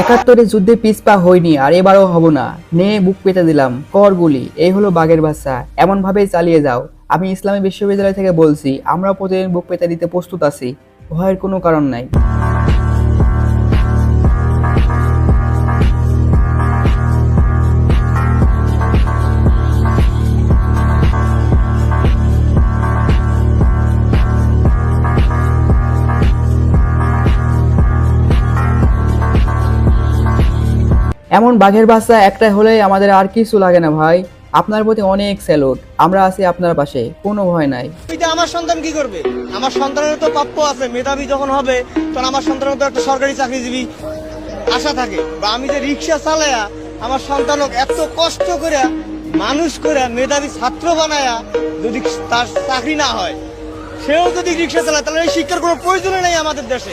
একাত্তরে যুদ্ধে পিসপা হয়নি আর এবারও হব না। নে, বুক পেতে দিলাম। কর গুলি এই হলো বাঘের ভাষা এমনভাবেই চালিয়ে যাও। আমি ইসলামী বিশ্ববিদ্যালয় থেকে বলছি, আমরা প্রতিদিন বুক পেতে দিতে প্রস্তুত আছি। ভয়ের কোনো কারণ নাই। এমন বাঘের বাচ্চা একটা হলে আমাদের আর কিছু লাগে না ভাই। আপনার প্রতি অনেক স্যালুট। আমরা আছি আপনার পাশে, কোনো ভয় নাই। আমার সন্তান কি করবে? আমার সন্তানের তো প্রাপ্য আছে, মেধাবী যখন হবে, তখন আমার সন্তানের তো একটা সরকারি চাকরিজীবী আশা থাকে। বা আমি যে রিক্সা চালায়া আমার সন্তানক এত কষ্ট করে মানুষ করে মেধাবী ছাত্র বানায়া যদি তার চাকরি না হয়, সেও যদি রিক্সা চালায়, তাহলে শিক্ষার কোনো প্রয়োজনই নেই আমাদের দেশে।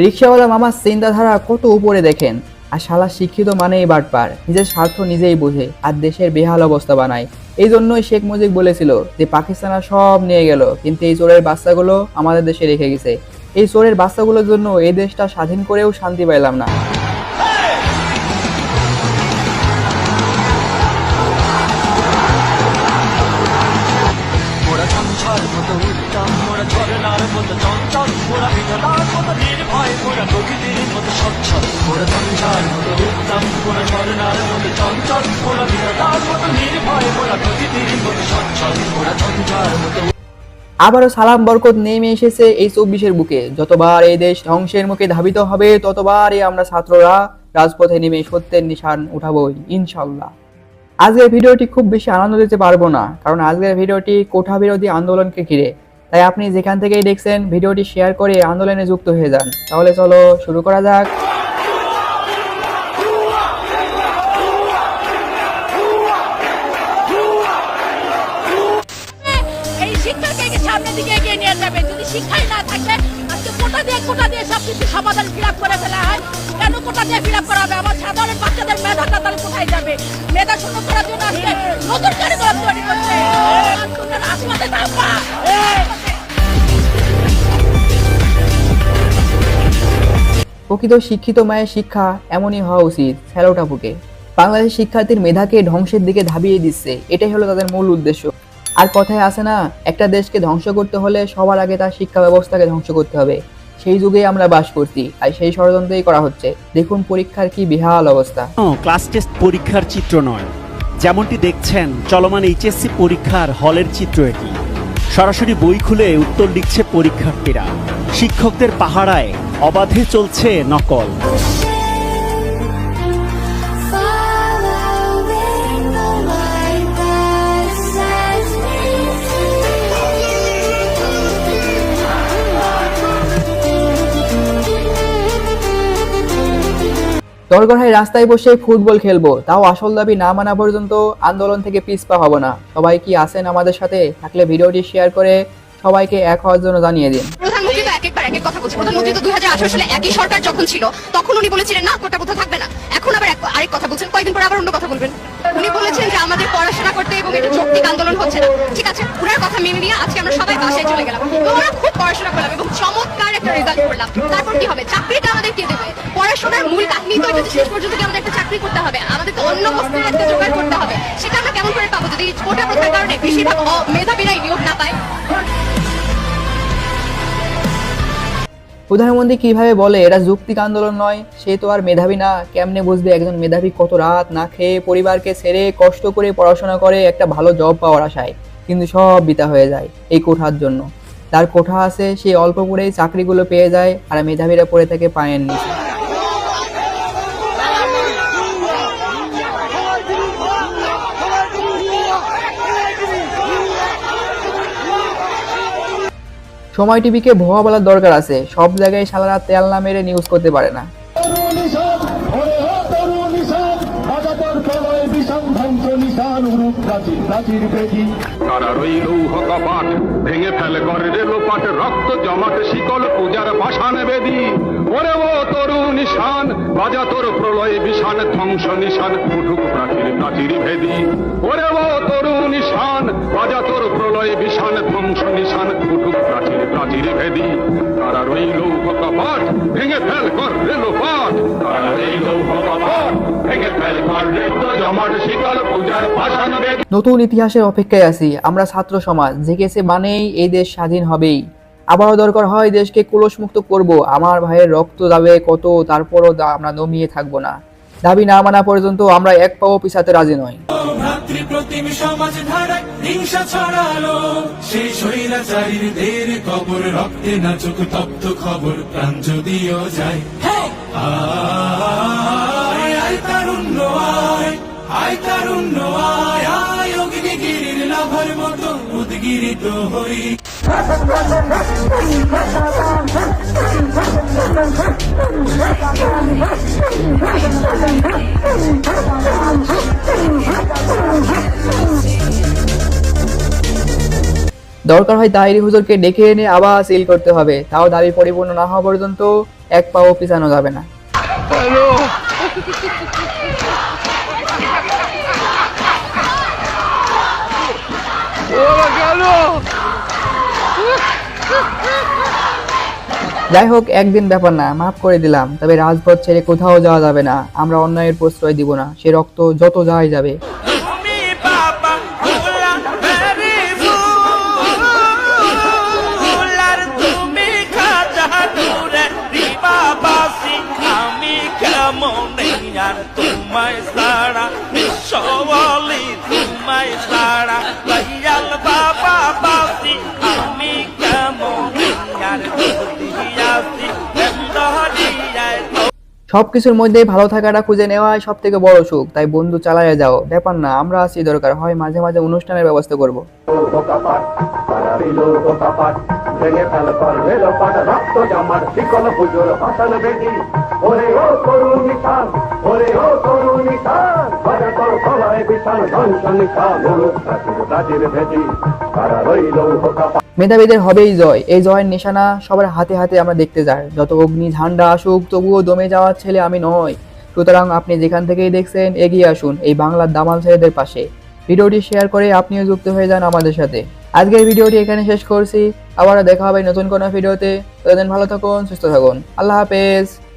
রিক্সাওয়ালা মামার চিন্তাধারা কত উপরে দেখেন? আর শালা শিক্ষিত মানেই বাটপার নিজের স্বার্থ নিজেই বুঝে, আর দেশের বেহাল অবস্থা বানায়। এই জন্যই শেখ মুজিব বলেছিল যে, পাকিস্তান সব নিয়ে গেল, কিন্তু এই চোরের বাচ্চাগুলো আমাদের দেশে রেখে গেছে। এই চোরের বাচ্চাগুলোর জন্য এই দেশটা স্বাধীন করেও শান্তি পাইলাম না। প্রকৃতির মতো মতো উত্তম মতো চঞ্চল মোরা বিধলার মতো নির্ভয় প্রকৃতির মতো মতো আবারও সালাম বরকত নেমে এসেছে এই চব্বিশের বুকে। যতবার এই দেশ ধ্বংসের মুখে ধাবিত হবে, ততবারই আমরা ছাত্ররা রাজপথে নেমে সত্যের নিশান উঠাবই ইনশাল্লাহ আজকের ভিডিওটি খুব বেশি আনন্দ দিতে পারব না, কারণ আজকের ভিডিওটি কোঠা বিরোধী আন্দোলনকে ঘিরে। তাই আপনি যেখান থেকেই দেখছেন, ভিডিওটি শেয়ার করে আন্দোলনে যুক্ত হয়ে যান। তাহলে চলো শুরু করা যাক। নিয়ে যাবে? না সমাধান কেন দিয়ে করা হবে? আমার সাধারণ বাচ্চাদের মেধাটা তাহলে কোথায় যাবে? মেধা শূন্য করার জন্য আজকে নতুন প্রকৃত শিক্ষিত মায়ের শিক্ষা এমনই হওয়া উচিত স্যালোটাপুকে বাংলাদেশ শিক্ষার্থীর মেধাকে ধ্বংসের দিকে ধাবিয়ে দিচ্ছে, এটাই হলো তাদের মূল উদ্দেশ্য। আর কথায় আছে না, একটা দেশকে ধ্বংস করতে হলে সবার আগে তার শিক্ষা ব্যবস্থাকে ধ্বংস করতে হবে। সেই যুগে আমরা বাস করছি, আর সেই ষড়যন্ত্রই করা হচ্ছে। দেখুন পরীক্ষার কি বিহাল অবস্থা। ক্লাস টেস্ট পরীক্ষার চিত্র নয়। যেমনটি দেখছেন, চলমান এইচএসসি পরীক্ষার হলের চিত্র এটি। সরাসরি বই খুলে উত্তর লিখছে পরীক্ষার্থীরা। শিক্ষকদের পাহারায় অবাধে চলছে নকল। দরগড়ায় রাস্তায় বসে ফুটবল খেলব, তাও আসল দাবি না মানা পর্যন্ত আন্দোলন থেকে পিছপা হব না। সবাই কি আছেন আমাদের সাথে? থাকলে ভিডিওটি শেয়ার করে সবাইকে এক হওয়ার জন্য জানিয়ে দিন প্রধানমন্ত্রী তো এক একবার এক এক কথা বলছে, প্রধানমন্ত্রী তো দুই চমৎকার একটা চাকরিটা আমাদের কে দেবে? পড়াশোনার মূল কাহিনী একটা চাকরি করতে হবে। আমাদের অন্য একটা জোগাড় করতে হবে। সেটা আমরা কেমন করে পাবো? যদি কোটা কারণে প্রধানমন্ত্রী কীভাবে বলে এটা যুক্তিক আন্দোলন নয়, সে তো আর মেধাবী না, কেমনে বুঝবে একজন মেধাবী কত রাত না খেয়ে পরিবারকে ছেড়ে কষ্ট করে পড়াশোনা করে একটা ভালো জব পাওয়ার আশায়? কিন্তু সব বিতা হয়ে যায় এই কোঠার জন্য। তার কোঠা আছে, সে অল্প করেই চাকরিগুলো পেয়ে যায়, আর মেধাবীরা পড়ে থাকে পায়ের নিচে। সময় টিভিকে ভোয়া বলার দরকার আছে। সব জায়গায় সালারা তেল না মেরে নিউজ করতে পারে না। তারা রইল কপাট ভেঙে ফেলে করে রক্ত জমাট শিকল পূজার পাষাণ বেদি। ওরে ও তরু নিশান, বাজা তোর প্রলয় বিষান, ধ্বংস নিশান উঠুক প্রাচীর প্রাচীর ভেদি। ওরে ও তরু নিশান, বাজা তোর প্রলয় বিষান, ধ্বংস নিশান উঠুক প্রাচীর প্রাচীর ভেদি। তারা রইল কপাট ভেঙে ফেল কর রেল পাট তারা রইল কপাট ভেঙে ফেল কর রেল জমাট শীতল পূজার পাশান নতুন ইতিহাসের অপেক্ষায় আছি, আমরা ছাত্র সমাজ, জেগেছে মানেই এই দেশ স্বাধীন হবেই। আবারও দরকার হয় দেশকে কুলস মুক্ত করব। আমার ভাইয়ের রক্ত যাবে কত তারপরও আমরা নমিয়ে থাকব না। দাবি না মানা পর্যন্ত আমরা এক পাও পিছাতে রাজি নই। ভ্রাতৃপ্রতিম সমাজ ধারায় হিংসা ছড়ালো। সেই স্বৈরাচারীর দের কবর রক্তে নাচুক তপ্ত খবর প্রাণ যদিও যায়। দরকার হয় তাহিরি হুজুরকে ডেকে এনে আবার সিল করতে হবে। তাও দাবি পরিপূর্ণ না হওয়া পর্যন্ত এক পাও পিছানো যাবে না। যাই হোক, একদিন ব্যাপার না, মাফ করে দিলাম, তবে রাজপথ ছেড়ে কোথাও যাওয়া যাবে না, আমরা অন্যায়ের প্রশ্রয় দিব না, সে রক্ত যত যায় যাবে। আমি কেমন আর কিছুর মধ্যেই ভালো থাকাটা খুঁজে নেওয়াই সব থেকে বড় সুখ। তাই বন্ধু চালায় যাও। ব্যাপার না, আমরা আছি দরকার। হয় মাঝে মাঝে অনুষ্ঠানের ব্যবস্থা করব। ওরে ও ওরে ও মেধাবীদের হবেই জয়। এই জয়ের নিশানা সবার হাতে হাতে আমরা দেখতে যাই। যত অগ্নি ঝান্ডা আসুক, তবুও দমে যাওয়ার ছেলে আমি নয় সুতরাং আপনি যেখান থেকেই দেখছেন, এগিয়ে আসুন এই বাংলার দামাল ছেলেদের পাশে। ভিডিওটি শেয়ার করে আপনিও যুক্ত হয়ে যান আমাদের সাথে। আজকের ভিডিওটি এখানে শেষ করছি। আবারও দেখা হবে নতুন কোনো ভিডিওতে। ততদিন ভালো থাকুন, সুস্থ থাকুন। আল্লাহ হাফেজ।